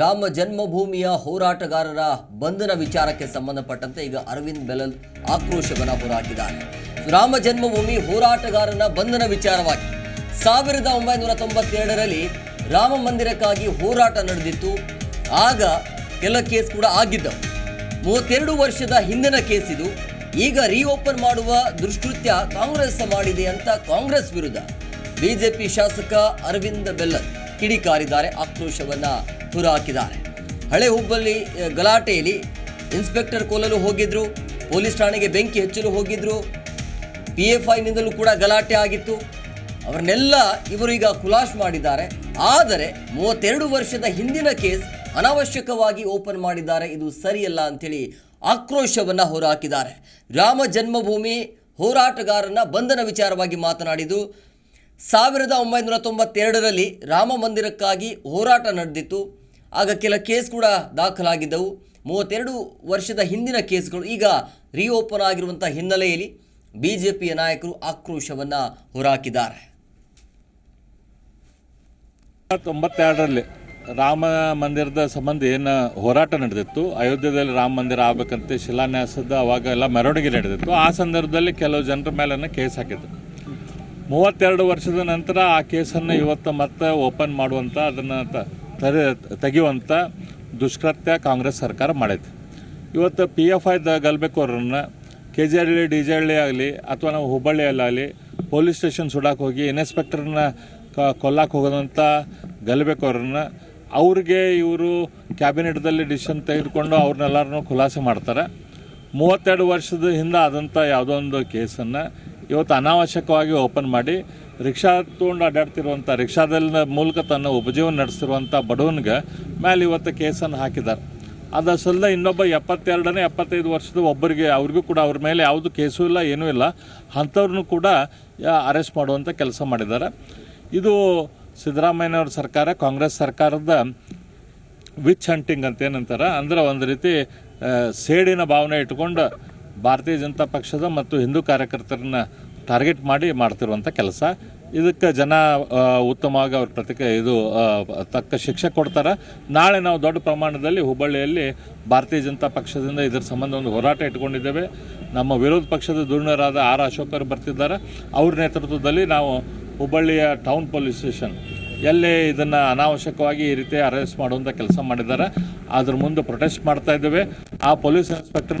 ರಾಮ ಜನ್ಮಭೂಮಿಯ ಹೋರಾಟಗಾರರ ಬಂಧನ ವಿಚಾರಕ್ಕೆ ಸಂಬಂಧಪಟ್ಟಂತೆ ಈಗ ಅರವಿಂದ್ ಬೆಲಲ್ ಆಕ್ರೋಶವನ್ನು ಹೊರಹಾಕಿದ್ದಾರೆ ರಾಮ ಜನ್ಮಭೂಮಿ ಹೋರಾಟಗಾರನ ಬಂಧನ ವಿಚಾರವಾಗಿ ಸಾವಿರದ ಒಂಬೈನೂರ ತೊಂಬತ್ತೆರಡರಲ್ಲಿ ರಾಮ ಮಂದಿರಕ್ಕಾಗಿ ಹೋರಾಟ ನಡೆದಿತ್ತು. ಆಗ ಕೆಲ ಕೇಸ್ ಕೂಡ ಆಗಿದ್ದವು. ಮೂವತ್ತೆರಡು ವರ್ಷದ ಹಿಂದಿನ ಕೇಸ್ ಇದು. ಈಗ ರೀಓಪನ್ ಮಾಡುವ ದುಷ್ಕೃತ್ಯ ಕಾಂಗ್ರೆಸ್ ಮಾಡಿದೆ ಅಂತ ಕಾಂಗ್ರೆಸ್ ವಿರುದ್ಧ. ಬಿಜೆಪಿ ಶಾಸಕ ಅರವಿಂದ ಬೆಲ್ಲದ್ ಕಿಡಿಕಾರಿದ್ದಾರೆ, ಆಕ್ರೋಶವನ್ನು ಹೊರಹಾಕಿದ್ದಾರೆ ಹಳೆ ಹುಬ್ಬಳ್ಳಿ ಗಲಾಟೆಯಲ್ಲಿ ಇನ್ಸ್ಪೆಕ್ಟರ್ ಕೊಲ್ಲಲು ಹೋಗಿದ್ರು, ಪೊಲೀಸ್ ಠಾಣೆಗೆ ಬೆಂಕಿ ಹೆಚ್ಚಲು ಹೋಗಿದ್ರು, ಪಿ ಎಫ್ ಐನಿಂದಲೂ ಕೂಡ ಗಲಾಟೆ ಆಗಿತ್ತು. ಅವರನ್ನೆಲ್ಲ ಇವರು ಈಗ ಕುಲಾಶ್ ಮಾಡಿದ್ದಾರೆ. ಆದರೆ ಮೂವತ್ತೆರಡು ವರ್ಷದ ಹಿಂದಿನ ಕೇಸ್ ಅನಾವಶ್ಯಕವಾಗಿ ಓಪನ್ ಮಾಡಿದ್ದಾರೆ. ಇದು ಸರಿಯಲ್ಲ ಅಂತೇಳಿ ಆಕ್ರೋಶವನ್ನು ಹೊರಹಾಕಿದ್ದಾರೆ ರಾಮ ಜನ್ಮಭೂಮಿ ಹೋರಾಟಗಾರನ ಬಂಧನ ವಿಚಾರವಾಗಿ ಮಾತನಾಡಿದ್ದು ಸಾವಿರದ ಒಂಬೈನೂರ ತೊಂಬತ್ತೆರಡರಲ್ಲಿ ರಾಮ ಮಂದಿರಕ್ಕಾಗಿ ಹೋರಾಟ ನಡೆದಿತ್ತು. ಆಗ ಕೆಲ ಕೇಸ್ ಕೂಡ ದಾಖಲಾಗಿದ್ದವು. ಮೂವತ್ತೆರಡು ವರ್ಷದ ಹಿಂದಿನ ಕೇಸ್ಗಳು ಈಗ ರೀಓಪನ್ ಆಗಿರುವಂಥ ಹಿನ್ನೆಲೆಯಲ್ಲಿ ಬಿ ಜೆ ಪಿಯ ನಾಯಕರು ಆಕ್ರೋಶವನ್ನು ಹೊರಹಾಕಿದ್ದಾರೆ ತೊಂಬತ್ತೆರಡರಲ್ಲಿ ರಾಮ ಮಂದಿರದ ಸಂಬಂಧ ಏನು ಹೋರಾಟ ನಡೆದಿತ್ತು. ಅಯೋಧ್ಯೆಯಲ್ಲಿ ರಾಮ ಮಂದಿರ ಆಗಬೇಕಂತ ಶಿಲಾನ್ಯಾಸದ ಅವಾಗ ಎಲ್ಲ ಮೆರವಣಿಗೆ ನಡೆದಿತ್ತು. ಆ ಸಂದರ್ಭದಲ್ಲಿ ಕೆಲವು ಜನರ ಮೇಲೆ ಕೇಸ್ ಹಾಕಿದ್ರು. ಮೂವತ್ತೆರಡು ವರ್ಷದ ನಂತರ ಆ ಕೇಸನ್ನು ಇವತ್ತು ಮತ್ತೆ ಓಪನ್ ಮಾಡುವಂಥ ಅದನ್ನು ತರೆ ತೆಗೆಯುವಂಥ ದುಷ್ಕೃತ್ಯ ಕಾಂಗ್ರೆಸ್ ಸರ್ಕಾರ ಮಾಡೈತೆ ಇವತ್ತು ಪಿ ಎಫ್ ಐದ ಗಲ್ಬೇಕೋರನ್ನ K G Halli D G Halli ಆಗಲಿ, ಅಥವಾ ನಾವು ಹುಬ್ಬಳ್ಳಿಯಲ್ಲಾಗಲಿ ಪೊಲೀಸ್ ಸ್ಟೇಷನ್ ಸುಡಕ್ಕೆ ಹೋಗಿ ಇನ್ಸ್ಪೆಕ್ಟರ್ನ ಕ ಕೊಲ್ಲಕ್ಕೆ ಹೋಗೋದಂಥ ಗಲ್ಬೇಕೋರನ್ನ ಅವ್ರಿಗೆ ಇವರು ಕ್ಯಾಬಿನೆಟ್ದಲ್ಲಿ ಡಿಸಿಷನ್ ತೆಗೆದುಕೊಂಡು ಅವ್ರನ್ನೆಲ್ಲರನ್ನೂ ಖುಲಾಸೆ ಮಾಡ್ತಾರೆ. ಮೂವತ್ತೆರಡು ವರ್ಷದ ಹಿಂದೆ ಆದಂಥ ಯಾವುದೋ ಒಂದು ಕೇಸನ್ನು ಇವತ್ತು ಅನಾವಶ್ಯಕವಾಗಿ ಓಪನ್ ಮಾಡಿ ರಿಕ್ಷಾ ತೊಗೊಂಡು ಅಡ್ಡಾಡ್ತಿರುವಂಥ ರಿಕ್ಷಾದಲ್ಲಿ ಮೂಲಕ ತನ್ನ ಉಪಜೀವನ ನಡೆಸಿರುವಂಥ ಬಡವನಿಗೆ ಮೇಲೆ ಇವತ್ತು ಕೇಸನ್ನು ಹಾಕಿದ್ದಾರೆ ಅದು ಸಲ್ಲ ಇನ್ನೊಬ್ಬ ಎಪ್ಪತ್ತೆರಡನೇ, ಎಪ್ಪತ್ತೈದು ವರ್ಷದ ಒಬ್ಬರಿಗೆ ಅವ್ರಿಗೂ ಕೂಡ ಅವ್ರ ಮೇಲೆ ಯಾವುದು ಕೇಸು ಇಲ್ಲ, ಏನೂ ಇಲ್ಲ. ಅಂಥವ್ರನ್ನೂ ಕೂಡ ಅರೆಸ್ಟ್ ಮಾಡುವಂಥ ಕೆಲಸ ಮಾಡಿದ್ದಾರೆ. ಇದು ಸಿದ್ದರಾಮಯ್ಯನವ್ರ ಸರ್ಕಾರ, ಕಾಂಗ್ರೆಸ್ ಸರ್ಕಾರದ ವಿಚ್ ಹಂಟಿಂಗ್ ಅಂತ ಏನಂತಾರೆ, ಅಂದ್ರೆ ಒಂದು ರೀತಿ ಸೇಡಿನ ಭಾವನೆ ಇಟ್ಕೊಂಡು ಭಾರತೀಯ ಜನತಾ ಪಕ್ಷದ ಮತ್ತು ಹಿಂದೂ ಕಾರ್ಯಕರ್ತರನ್ನ ಟಾರ್ಗೆಟ್ ಮಾಡಿ ಮಾಡ್ತಿರುವಂಥ ಕೆಲಸ. ಇದಕ್ಕೆ ಜನ ಉತ್ತಮವಾಗಿ ಅವ್ರ ಪ್ರತಿಕ್ರಿಯೆ ಇದು ತಕ್ಕ ಶಿಕ್ಷೆ ಕೊಡ್ತಾರೆ. ನಾಳೆ ನಾವು ದೊಡ್ಡ ಪ್ರಮಾಣದಲ್ಲಿ ಹುಬ್ಬಳ್ಳಿಯಲ್ಲಿ ಭಾರತೀಯ ಜನತಾ ಪಕ್ಷದಿಂದ ಇದರ ಸಂಬಂಧ ಒಂದು ಹೋರಾಟ ಇಟ್ಕೊಂಡಿದ್ದೇವೆ. ನಮ್ಮ ವಿರೋಧ ಪಕ್ಷದ ಧುರ್ಣರಾದ ಆರ್ ಅಶೋಕರು ಬರ್ತಿದ್ದಾರೆ. ಅವ್ರ ನೇತೃತ್ವದಲ್ಲಿ ನಾವು ಹುಬ್ಬಳ್ಳಿಯ ಟೌನ್ ಪೊಲೀಸ್ ಸ್ಟೇಷನ್ ಎಲ್ಲಿ ಇದನ್ನು ಅನಾವಶ್ಯಕವಾಗಿ ಈ ರೀತಿ ಅರೆಸ್ಟ್ ಮಾಡುವಂಥ ಕೆಲಸ ಮಾಡಿದ್ದಾರೆ. ಅದ್ರ ಮುಂದೆ ಪ್ರೊಟೆಸ್ಟ್ ಮಾಡ್ತಾ ಇದ್ದೇವೆ. ಆ ಪೊಲೀಸ್ ಇನ್ಸ್ಪೆಕ್ಟರ್